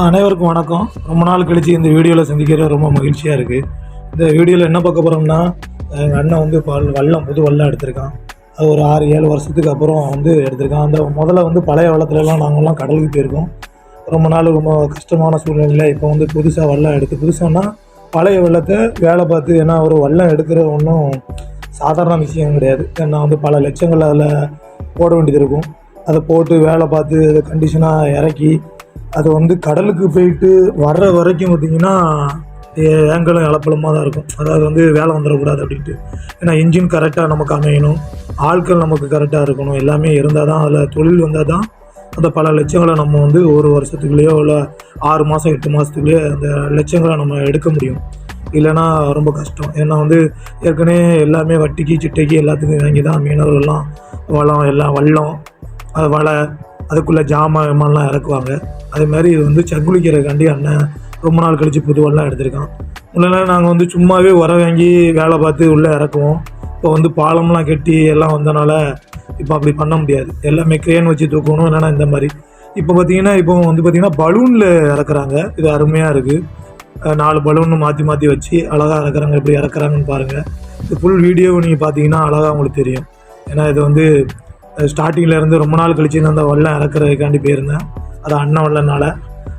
அனைவருக்கும் வணக்கம். ரொம்ப நாள் கழித்து இந்த வீடியோவில் சந்திக்கிறது ரொம்ப மகிழ்ச்சியாக இருக்குது இந்த வீடியோவில் என்ன பார்க்க போகிறோம்னா எங்கள் அண்ணன் வந்து பல் வல்லம் புது வல்லம் எடுத்திருக்கான். அது ஒரு ஆறு ஏழு வருஷத்துக்கு அப்புறம் வந்து எடுத்திருக்கான். அந்த முதல்ல வந்து பழைய வல்லத்துலலாம் நாங்கள்லாம் கடலுக்கு போயிருக்கோம். ரொம்ப நாள் ரொம்ப கஷ்டமான சூழ்நிலையில் இப்போ வந்து புதுசாக வல்லம் எடுத்து புதுசானா பழைய வெள்ளத்தை வேலை பார்த்து ஏன்னா ஒரு வல்லம் எடுக்கிற ஒன்றும் சாதாரண விஷயம் கிடையாது. ஏன்னா வந்து பல லட்சங்கள் அதில் போட வேண்டியது இருக்கும். அதை போட்டு வேலை பார்த்து அதை கண்டிஷனாக இறக்கி அது வந்து கடலுக்கு போயிட்டு வர்ற வரைக்கும் பார்த்திங்கன்னா ஏங்கலும் இழப்பலமாக தான் இருக்கும். அதாவது வந்து வேலை வந்துடக்கூடாது அப்படின்ட்டு. ஏன்னா இன்ஜின் கரெக்டாக நமக்கு அமையணும். ஆட்கள் நமக்கு கரெக்டாக இருக்கணும். எல்லாமே இருந்தால் தான் அதில் தொழில் வந்தால் தான் அந்த பல லட்சங்களை நம்ம வந்து ஒரு வருஷத்துக்குள்ளேயோ இல்லை ஆறு மாதம் எட்டு மாதத்துக்குள்ளேயோ அந்த லட்சங்களை நம்ம எடுக்க முடியும். இல்லைன்னா ரொம்ப கஷ்டம். ஏன்னா வந்து ஏற்கனவே எல்லாமே வட்டிக்கு சிட்டைக்கு எல்லாத்துக்கும் வாங்கி தான் மீனவர்கள்லாம் வளம் எல்லாம் வள்ளம் வலை அதுக்குள்ளே ஜாமான்லாம் இறக்குவாங்க. அதே மாதிரி இது வந்து சங்குளிக்கிறதுக்காண்டி அண்ணன் ரொம்ப நாள் கழித்து புதுவெல்லாம் எடுத்திருக்கான். முன்னெல்லாம் நாங்கள் வந்து சும்மாவே உர வாங்கி வேலை பார்த்து உள்ளே இறக்குவோம். இப்போ வந்து பாலம்லாம் கட்டி எல்லாம் வந்தனால இப்போ அப்படி பண்ண முடியாது. எல்லாமே க்ரேன் வச்சு தூக்கணும் என்னென்னா இந்த மாதிரி. இப்போ பார்த்தீங்கன்னா இப்போ வந்து பார்த்தீங்கன்னா பலூனில் இறக்குறாங்க. இது அருமையாக இருக்குது நாலு பலூன் மாற்றி மாற்றி வச்சு அழகாக இறக்குறாங்க. எப்படி இறக்குறாங்கன்னு பாருங்கள் இது ஃபுல் வீடியோ நீங்கள் பார்த்தீங்கன்னா அழகாக உங்களுக்கு தெரியும். ஏன்னா இது வந்து ஸ்டார்டிங்கில் இருந்து ரொம்ப நாள் கழிச்சு அந்த வல்லம் இறக்குறதுக்காண்டி போயிருந்தேன். அது அண்ணன் வல்லனால்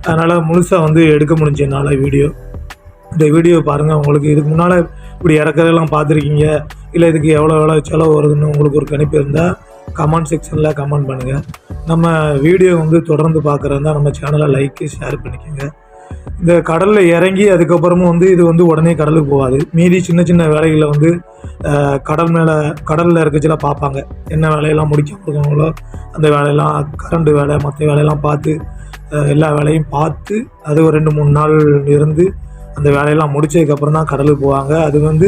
அதனால் முழுசாக வந்து எடுக்க முடிஞ்சு என்னால் வீடியோ இந்த வீடியோ பாருங்கள் உங்களுக்கு இதுக்கு முன்னால் இப்படி இறக்குறதெல்லாம் பார்த்துருக்கீங்க. இல்லை இதுக்கு எவ்வளோ எவ்வளோ செலவு வருதுன்னு உங்களுக்கு ஒரு கணிப்பு இருந்தால் கமெண்ட் செக்ஷனில் கமெண்ட் பண்ணுங்கள் நம்ம வீடியோ வந்து தொடர்ந்து பார்க்குறதா நம்ம சேனலை லைக்கு ஷேர் பண்ணிக்கோங்க. இந்த கடலில் இறங்கி அதுக்கப்புறமும் வந்து இது வந்து உடனே கடலுக்கு போகாது. மீதி சின்ன சின்ன வேலைகளை வந்து கடல் மேலே கடலில் இருக்கச்சில பார்ப்பாங்க. என்ன வேலையெல்லாம் முடிக்க போகிறாங்களோ அந்த வேலையெல்லாம் கரண்ட் வேலை மற்ற வேலையெல்லாம் பார்த்து எல்லா வேலையும் பார்த்து அது ஒரு ரெண்டு மூணு நாள் இருந்து அந்த வேலையெல்லாம் முடிச்சதுக்கப்புறம் தான் கடலுக்கு போவாங்க. அது வந்து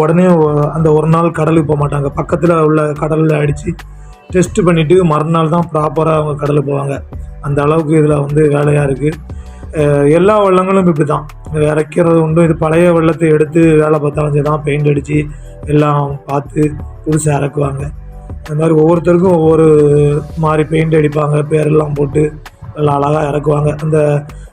உடனே அந்த ஒரு நாள் கடலுக்கு போக மாட்டாங்க. பக்கத்தில் உள்ள கடலில் அடித்து டெஸ்ட் பண்ணிவிட்டு மறுநாள் தான் ப்ராப்பராக அவங்க கடலுக்கு போவாங்க. அந்த அளவுக்கு இதில் வந்து வேலையாக இருக்குது எல்லா வள்ளங்களும் இப்படி தான் இறக்கிறது உண்டு. இது பழைய வெள்ளத்தை எடுத்து வேலை பார்த்தாலும் சரி தான் பெயிண்ட் அடித்து எல்லாம் பார்த்து புதுசாக இறக்குவாங்க. அந்த மாதிரி ஒவ்வொருத்தருக்கும் ஒவ்வொரு மாதிரி பெயிண்ட் அடிப்பாங்க பேரெல்லாம் போட்டு எல்லாம் அழகாக இறக்குவாங்க. அந்த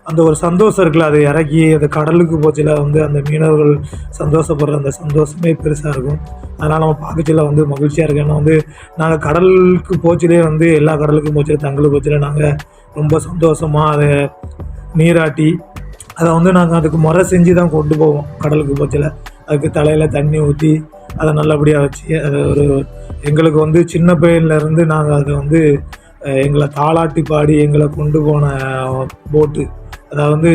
அந்த ஒரு சந்தோஷம் இருக்குல்ல அதை இறக்கி அந்த கடலுக்கு போச்சில் வந்து அந்த மீனவர்கள் சந்தோஷப்படுற அந்த சந்தோஷமே பெருசாக இருக்கும். அதனால் நம்ம பார்க்கச்சில வந்து மகிழ்ச்சியாக இருக்கு. ஏன்னா வந்து நாங்கள் கடலுக்கு போச்சிலே வந்து எல்லா கடலுக்கும் போச்சில தங்களுக்கு போச்சில நாங்கள் ரொம்ப சந்தோஷமாக அதை நீராட்டி அதை வந்து நாங்கள் அதுக்கு முறை செஞ்சு தான் கொண்டு போவோம் கடலுக்கு போச்சில் அதுக்கு தலையில் தண்ணி ஊற்றி அதை நல்லபடியாக வச்சு அதை ஒரு எங்களுக்கு வந்து சின்ன பையன்லேருந்து நாங்கள் அதை வந்து எங்களை தாளாட்டி பாடி எங்களை கொண்டு போன போட்டு அதாவது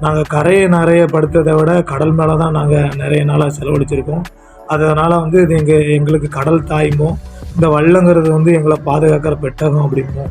நாங்கள் கரையை நிறைய படுத்ததை விட கடல் மேலே தான் நாங்கள் நிறைய நாளாக செலவழிச்சிருக்கோம். அதனால் வந்து இது எங்கள் எங்களுக்கு கடல் தாய்மோ இந்த வள்ளங்கிறது வந்து எங்களை பாதுகாக்கிற பெட்டகம் அப்படிம்போம்.